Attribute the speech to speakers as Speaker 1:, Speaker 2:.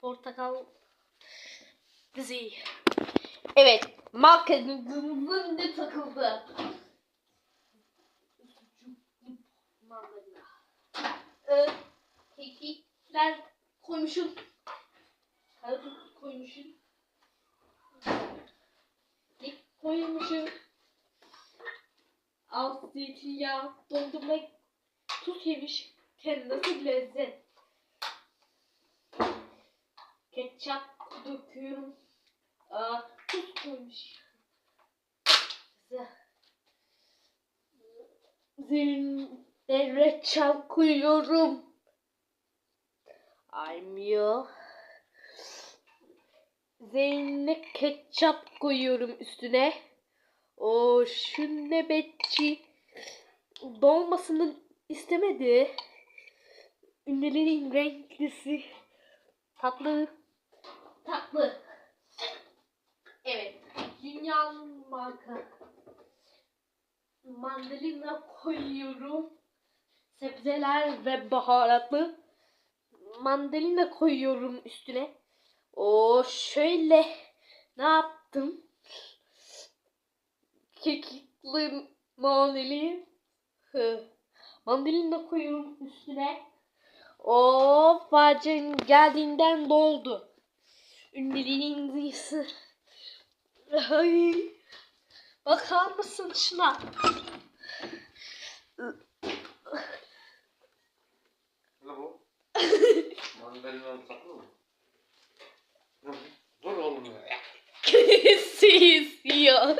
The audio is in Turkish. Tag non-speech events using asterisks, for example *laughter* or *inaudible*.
Speaker 1: portakal dizi. Evet. Marketin ne takıldı? Ee, kekikler koymuşum. Karadut koymuşum. Kek koymuşum. Alt zeytinyağı, dondurma, tuz yemiş. Kendi nasıl bir lezzet. Ketçap döküyorum. Aa, tuz koymuş. Üzerine reçel koyuyorum. Aymıyor. Üzerine ketçap koyuyorum üstüne. O şu nöbetçi dolmasını istemedi. Ünlülerin renklisi. Tatlı. Tatlı. Evet. Dünyanın marka. Mandalina koyuyorum. Sebzeler ve baharatlı. Mandalina koyuyorum üstüne. O şöyle ne yaptım? Kekikli mandalina. Mandalina koyuyorum üstüne. O facın geldiğinden doldu. Ünlülerin duyusu. Ay. Bakar mısın şuna?
Speaker 2: Ne bu? *laughs* Mandalina saklı mı? Dur oğlum ya. Kesi istiyor.